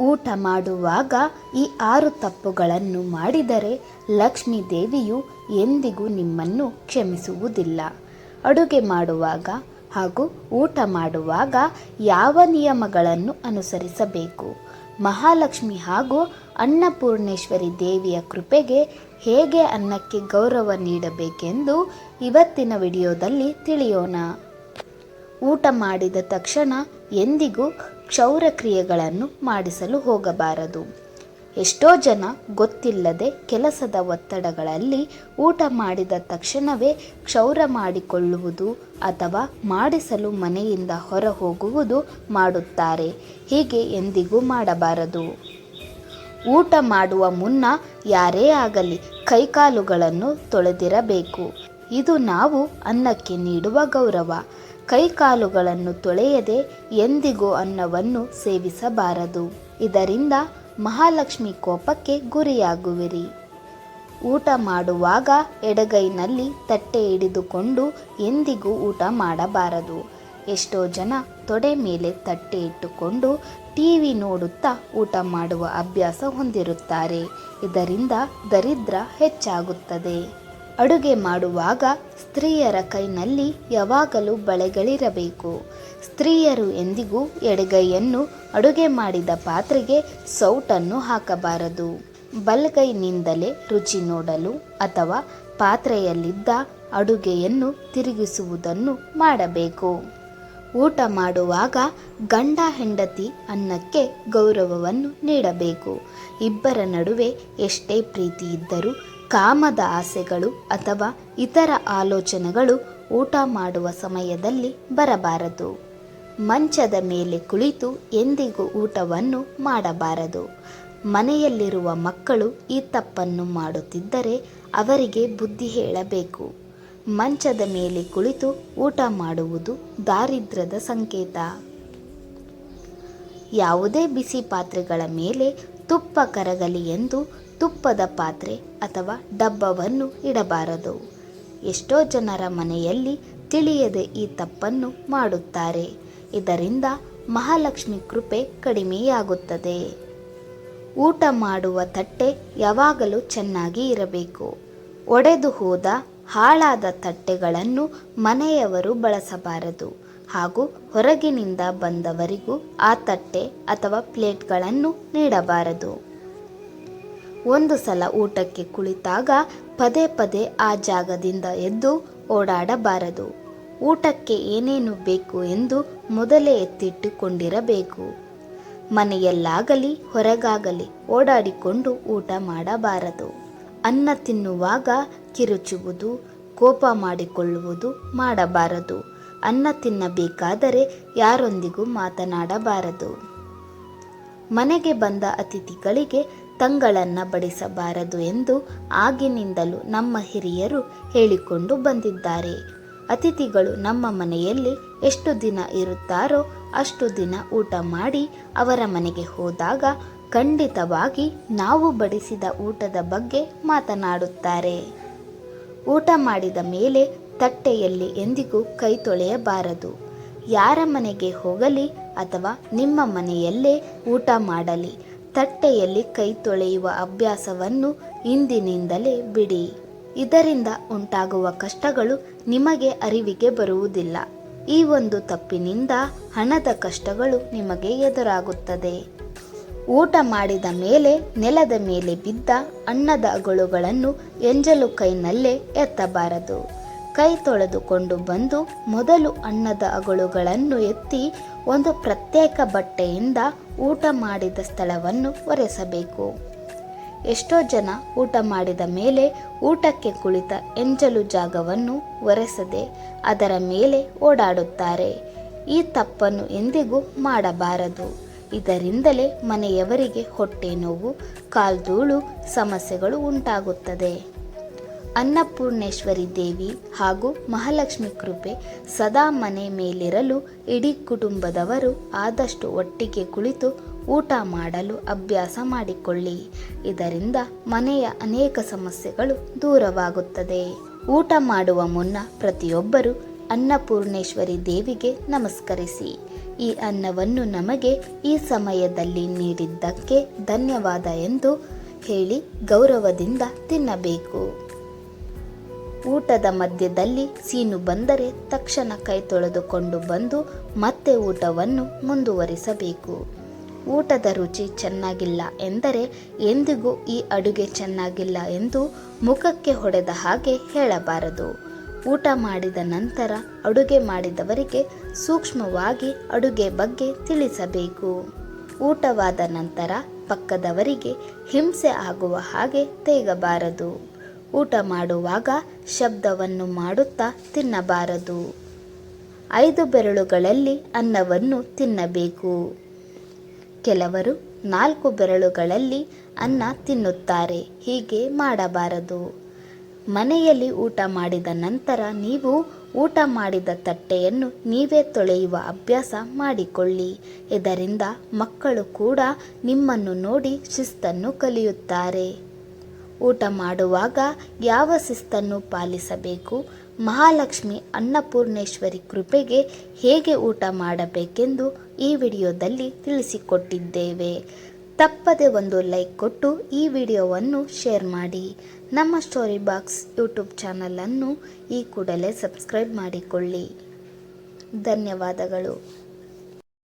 ಊಟ ಮಾಡುವಾಗ ಈ ಆರು ತಪ್ಪುಗಳನ್ನು ಮಾಡಿದರೆ ಲಕ್ಷ್ಮೀ ದೇವಿಯು ಎಂದಿಗೂ ನಿಮ್ಮನ್ನು ಕ್ಷಮಿಸುವುದಿಲ್ಲ. ಅಡುಗೆ ಮಾಡುವಾಗ ಹಾಗೂ ಊಟ ಮಾಡುವಾಗ ಯಾವ ನಿಯಮಗಳನ್ನು ಅನುಸರಿಸಬೇಕು? ಮಹಾಲಕ್ಷ್ಮಿ ಹಾಗೂ ಅನ್ನಪೂರ್ಣೇಶ್ವರಿ ದೇವಿಯ ಕೃಪೆಗೆ ಹೇಗೆ ಅನ್ನಕ್ಕೆ ಗೌರವ ನೀಡಬೇಕೆಂದು ಇವತ್ತಿನ ವಿಡಿಯೋದಲ್ಲಿ ತಿಳಿಯೋಣ. ಊಟ ಮಾಡಿದ ತಕ್ಷಣ ಎಂದಿಗೂ ಕ್ಷೌರ ಕ್ರಿಯೆಗಳನ್ನು ಮಾಡಿಸಲು ಹೋಗಬಾರದು. ಎಷ್ಟೋ ಜನ ಗೊತ್ತಿಲ್ಲದೆ ಕೆಲಸದ ಒತ್ತಡಗಳಲ್ಲಿ ಊಟ ಮಾಡಿದ ತಕ್ಷಣವೇ ಕ್ಷೌರ ಮಾಡಿಕೊಳ್ಳುವುದು ಅಥವಾ ಮಾಡಿಸಲು ಮನೆಯಿಂದ ಹೊರ ಹೋಗುವುದು ಮಾಡುತ್ತಾರೆ. ಹೀಗೆ ಎಂದಿಗೂ ಮಾಡಬಾರದು. ಊಟ ಮಾಡುವ ಮುನ್ನ ಯಾರೇ ಆಗಲಿ ಕೈಕಾಲುಗಳನ್ನು ತೊಳೆದಿರಬೇಕು. ಇದು ನಾವು ಅನ್ನಕ್ಕೆ ನೀಡುವ ಗೌರವ. ಕೈಕಾಲುಗಳನ್ನು ತೊಳೆಯದೆ ಎಂದಿಗೂ ಅನ್ನವನ್ನು ಸೇವಿಸಬಾರದು. ಇದರಿಂದ ಮಹಾಲಕ್ಷ್ಮಿ ಕೋಪಕ್ಕೆ ಗುರಿಯಾಗುವಿರಿ. ಊಟ ಮಾಡುವಾಗ ಎಡಗೈನಲ್ಲಿ ತಟ್ಟೆ ಹಿಡಿದುಕೊಂಡು ಎಂದಿಗೂ ಊಟ ಮಾಡಬಾರದು. ಎಷ್ಟೋ ಜನ ತೊಡೆ ಮೇಲೆ ತಟ್ಟೆ ಇಟ್ಟುಕೊಂಡು ಟಿವಿ ನೋಡುತ್ತಾ ಊಟ ಮಾಡುವ ಅಭ್ಯಾಸ ಹೊಂದಿರುತ್ತಾರೆ. ಇದರಿಂದ ದರಿದ್ರ ಹೆಚ್ಚಾಗುತ್ತದೆ. ಅಡುಗೆ ಮಾಡುವಾಗ ಸ್ತ್ರೀಯರ ಕೈನಲ್ಲಿ ಯಾವಾಗಲೂ ಬಳೆಗಳಿರಬೇಕು. ಸ್ತ್ರೀಯರು ಎಂದಿಗೂ ಎಡಗೈಯನ್ನು ಅಡುಗೆ ಮಾಡಿದ ಪಾತ್ರೆಗೆ ಸೌಟನ್ನು ಹಾಕಬಾರದು. ಬಲ್ಗೈನಿಂದಲೇ ರುಚಿ ನೋಡಲು ಅಥವಾ ಪಾತ್ರೆಯಲ್ಲಿದ್ದ ಅಡುಗೆಯನ್ನು ತಿರುಗಿಸುವುದನ್ನು ಮಾಡಬೇಕು. ಊಟ ಮಾಡುವಾಗ ಗಂಡ ಹೆಂಡತಿ ಅನ್ನಕ್ಕೆ ಗೌರವವನ್ನು ನೀಡಬೇಕು. ಇಬ್ಬರ ನಡುವೆ ಎಷ್ಟೇ ಪ್ರೀತಿ ಇದ್ದರೂ ಕಾಮದ ಆಸೆಗಳು ಅಥವಾ ಇತರ ಆಲೋಚನೆಗಳು ಊಟ ಮಾಡುವ ಸಮಯದಲ್ಲಿ ಬರಬಾರದು. ಮಂಚದ ಮೇಲೆ ಕುಳಿತು ಎಂದಿಗೂ ಊಟವನ್ನು ಮಾಡಬಾರದು. ಮನೆಯಲ್ಲಿರುವ ಮಕ್ಕಳು ಈ ತಪ್ಪನ್ನು ಮಾಡುತ್ತಿದ್ದರೆ ಅವರಿಗೆ ಬುದ್ಧಿ ಹೇಳಬೇಕು. ಮಂಚದ ಮೇಲೆ ಕುಳಿತು ಊಟ ಮಾಡುವುದು ದಾರಿದ್ರ್ಯದ ಸಂಕೇತ. ಯಾವುದೇ ಬಿಸಿ ಪಾತ್ರೆಗಳ ಮೇಲೆ ತುಪ್ಪ ಕರಗಲಿ ಎಂದು ತುಪ್ಪದ ಪಾತ್ರೆ ಅಥವಾ ಡಬ್ಬವನ್ನು ಇಡಬಾರದು. ಎಷ್ಟೋ ಜನರ ಮನೆಯಲ್ಲಿ ತಿಳಿಯದೆ ಈ ತಪ್ಪನ್ನು ಮಾಡುತ್ತಾರೆ. ಇದರಿಂದ ಮಹಾಲಕ್ಷ್ಮಿ ಕೃಪೆ ಕಡಿಮೆಯಾಗುತ್ತದೆ. ಊಟ ಮಾಡುವ ತಟ್ಟೆ ಯಾವಾಗಲೂ ಚೆನ್ನಾಗಿ ಇರಬೇಕು. ಒಡೆದು ಹೋದ ಹಾಳಾದ ತಟ್ಟೆಗಳನ್ನು ಮನೆಯವರು ಬಳಸಬಾರದು. ಹಾಗೂ ಹೊರಗಿನಿಂದ ಬಂದವರಿಗೂ ಆ ತಟ್ಟೆ ಅಥವಾ ಪ್ಲೇಟ್ಗಳನ್ನು ನೀಡಬಾರದು. ಒಂದು ಸಲ ಊಟಕ್ಕೆ ಕುಳಿತಾಗ ಪದೇ ಪದೇ ಆ ಜಾಗದಿಂದ ಎದ್ದು ಓಡಾಡಬಾರದು. ಊಟಕ್ಕೆ ಏನೇನು ಬೇಕು ಎಂದು ಮೊದಲೇ ಎತ್ತಿಟ್ಟುಕೊಂಡಿರಬೇಕು. ಮನೆಯಲ್ಲಾಗಲಿ, ಹೊರಗಾಗಲಿ ಓಡಾಡಿಕೊಂಡು ಊಟ ಮಾಡಬಾರದು. ಅನ್ನ ತಿನ್ನುವಾಗ ಕಿರುಚುವುದು, ಕೋಪ ಮಾಡಿಕೊಳ್ಳುವುದು ಮಾಡಬಾರದು. ಅನ್ನ ತಿನ್ನಬೇಕಾದರೆ ಯಾರೊಂದಿಗೂ ಮಾತನಾಡಬಾರದು. ಮನೆಗೆ ಬಂದ ಅತಿಥಿಗಳಿಗೆ ತಂಗಳನ್ನು ಬಡಿಸಬಾರದು ಎಂದು ಆಗಿನಿಂದಲೂ ನಮ್ಮ ಹಿರಿಯರು ಹೇಳಿಕೊಂಡು ಬಂದಿದ್ದಾರೆ. ಅತಿಥಿಗಳು ನಮ್ಮ ಮನೆಯಲ್ಲಿ ಎಷ್ಟು ದಿನ ಇರುತ್ತಾರೋ ಅಷ್ಟು ದಿನ ಊಟ ಮಾಡಿ ಅವರ ಮನೆಗೆ ಹೋದಾಗ ಖಂಡಿತವಾಗಿ ನಾವು ಬಡಿಸಿದ ಊಟದ ಬಗ್ಗೆ ಮಾತನಾಡುತ್ತಾರೆ. ಊಟ ಮಾಡಿದ ಮೇಲೆ ತಟ್ಟೆಯಲ್ಲಿ ಎಂದಿಗೂ ಕೈ ತೊಳೆಯಬಾರದು. ಯಾರ ಮನೆಗೆ ಹೋಗಲಿ ಅಥವಾ ನಿಮ್ಮ ಮನೆಯಲ್ಲೇ ಊಟ ಮಾಡಲಿ ತಟ್ಟೆಯಲ್ಲಿ ಕೈ ತೊಳೆಯುವ ಅಭ್ಯಾಸವನ್ನು ಇಂದಿನಿಂದಲೇ ಬಿಡಿ. ಇದರಿಂದ ಉಂಟಾಗುವ ಕಷ್ಟಗಳು ನಿಮಗೆ ಅರಿವಿಗೆ ಬರುವುದಿಲ್ಲ. ಈ ಒಂದು ತಪ್ಪಿನಿಂದ ಹಣದ ಕಷ್ಟಗಳು ನಿಮಗೆ ಎದುರಾಗುತ್ತದೆ. ಊಟ ಮಾಡಿದ ಮೇಲೆ ನೆಲದ ಮೇಲೆ ಬಿದ್ದ ಅನ್ನದ ಅಗಳುಗಳನ್ನು ಎಂಜಲು ಕೈನಲ್ಲೇ ಎತ್ತಬಾರದು. ಕೈ ತೊಳೆದುಕೊಂಡು ಬಂದು ಮೊದಲು ಅನ್ನದ ಅಗಳುಗಳನ್ನು ಎತ್ತಿ ಒಂದು ಪ್ರತ್ಯೇಕ ಬಟ್ಟೆಯಿಂದ ಊಟ ಮಾಡಿದ ಸ್ಥಳವನ್ನು ಒರೆಸಬೇಕು. ಎಷ್ಟೋ ಜನ ಊಟ ಮಾಡಿದ ಮೇಲೆ ಊಟಕ್ಕೆ ಕುಳಿತ ಎಂಜಲು ಜಾಗವನ್ನು ಒರೆಸದೆ ಅದರ ಮೇಲೆ ಓಡಾಡುತ್ತಾರೆ. ಈ ತಪ್ಪನ್ನು ಎಂದಿಗೂ ಮಾಡಬಾರದು. ಇದರಿಂದಲೇ ಮನೆಯವರಿಗೆ ಹೊಟ್ಟೆ ನೋವು ಕಾಲ್ಧೂಳು ಸಮಸ್ಯೆಗಳು ಉಂಟಾಗುತ್ತದೆ. ಅನ್ನಪೂರ್ಣೇಶ್ವರಿ ದೇವಿ ಹಾಗೂ ಮಹಾಲಕ್ಷ್ಮಿ ಕೃಪೆ ಸದಾ ಮನೆ ಮೇಲಿರಲು ಇಡೀ ಕುಟುಂಬದವರು ಆದಷ್ಟು ಒಟ್ಟಿಗೆ ಕುಳಿತು ಊಟ ಮಾಡಲು ಅಭ್ಯಾಸ ಮಾಡಿಕೊಳ್ಳಿ. ಇದರಿಂದ ಮನೆಯ ಅನೇಕ ಸಮಸ್ಯೆಗಳು ದೂರವಾಗುತ್ತದೆ. ಊಟ ಮಾಡುವ ಮುನ್ನ ಪ್ರತಿಯೊಬ್ಬರು ಅನ್ನಪೂರ್ಣೇಶ್ವರಿ ದೇವಿಗೆ ನಮಸ್ಕರಿಸಿ. ಈ ಅನ್ನವನ್ನು ನಮಗೆ ಈ ಸಮಯದಲ್ಲಿ ನೀಡಿದ್ದಕ್ಕೆ ಧನ್ಯವಾದ ಎಂದು ಹೇಳಿ ಗೌರವದಿಂದ ತಿನ್ನಬೇಕು. ಊಟದ ಮಧ್ಯದಲ್ಲಿ ಸೀನು ಬಂದರೆ ತಕ್ಷಣ ಕೈ ತೊಳೆದುಕೊಂಡು ಬಂದು ಮತ್ತೆ ಊಟವನ್ನು ಮುಂದುವರಿಸಬೇಕು. ಊಟದ ರುಚಿ ಚೆನ್ನಾಗಿಲ್ಲ ಎಂದರೆ ಎಂದಿಗೂ ಈ ಅಡುಗೆ ಚೆನ್ನಾಗಿಲ್ಲ ಎಂದು ಮುಖಕ್ಕೆ ಹೊಡೆದ ಹಾಗೆ ಹೇಳಬಾರದು. ಊಟ ಮಾಡಿದ ನಂತರ ಅಡುಗೆ ಮಾಡಿದವರಿಗೆ ಸೂಕ್ಷ್ಮವಾಗಿ ಅಡುಗೆ ಬಗ್ಗೆ ತಿಳಿಸಬೇಕು. ಊಟವಾದ ನಂತರ ಪಕ್ಕದವರಿಗೆ ಹಿಂಸೆ ಆಗುವ ಹಾಗೆ ತೇಗಬಾರದು. ಊಟ ಮಾಡುವಾಗ ಶಬ್ದವನ್ನು ಮಾಡುತ್ತಾ ತಿನ್ನಬಾರದು. ಐದು ಬೆರಳುಗಳಲ್ಲಿ ಅನ್ನವನ್ನು ತಿನ್ನಬೇಕು. ಕೆಲವರು ನಾಲ್ಕು ಬೆರಳುಗಳಲ್ಲಿ ಅನ್ನ ತಿನ್ನುತ್ತಾರೆ, ಹೀಗೆ ಮಾಡಬಾರದು. ಮನೆಯಲ್ಲಿ ಊಟ ಮಾಡಿದ ನಂತರ ನೀವು ಊಟ ಮಾಡಿದ ತಟ್ಟೆಯನ್ನು ನೀವೇ ತೊಳೆಯುವ ಅಭ್ಯಾಸ ಮಾಡಿಕೊಳ್ಳಿ. ಇದರಿಂದ ಮಕ್ಕಳು ಕೂಡ ನಿಮ್ಮನ್ನು ನೋಡಿ ಶಿಸ್ತನ್ನು ಕಲಿಯುತ್ತಾರೆ. ಊಟ ಮಾಡುವಾಗ ಯಾವ ಶಿಸ್ತನ್ನು ಪಾಲಿಸಬೇಕು? ಮಹಾಲಕ್ಷ್ಮಿ ಅನ್ನಪೂರ್ಣೇಶ್ವರಿ ಕೃಪೆಗೆ ಹೇಗೆ ಊಟ ಮಾಡಬೇಕೆಂದು ಈ ವಿಡಿಯೋದಲ್ಲಿ ತಿಳಿಸಿಕೊಟ್ಟಿದ್ದೇವೆ. ತಪ್ಪದೆ ಒಂದು ಲೈಕ್ ಕೊಟ್ಟು ಈ ವಿಡಿಯೋವನ್ನು ಶೇರ್ ಮಾಡಿ. ನಮ್ಮ ಸ್ಟೋರಿ ಬಾಕ್ಸ್ ಯೂಟ್ಯೂಬ್ ಚಾನಲನ್ನು ಈ ಕೂಡಲೇ ಸಬ್ಸ್ಕ್ರೈಬ್ ಮಾಡಿಕೊಳ್ಳಿ. ಧನ್ಯವಾದಗಳು.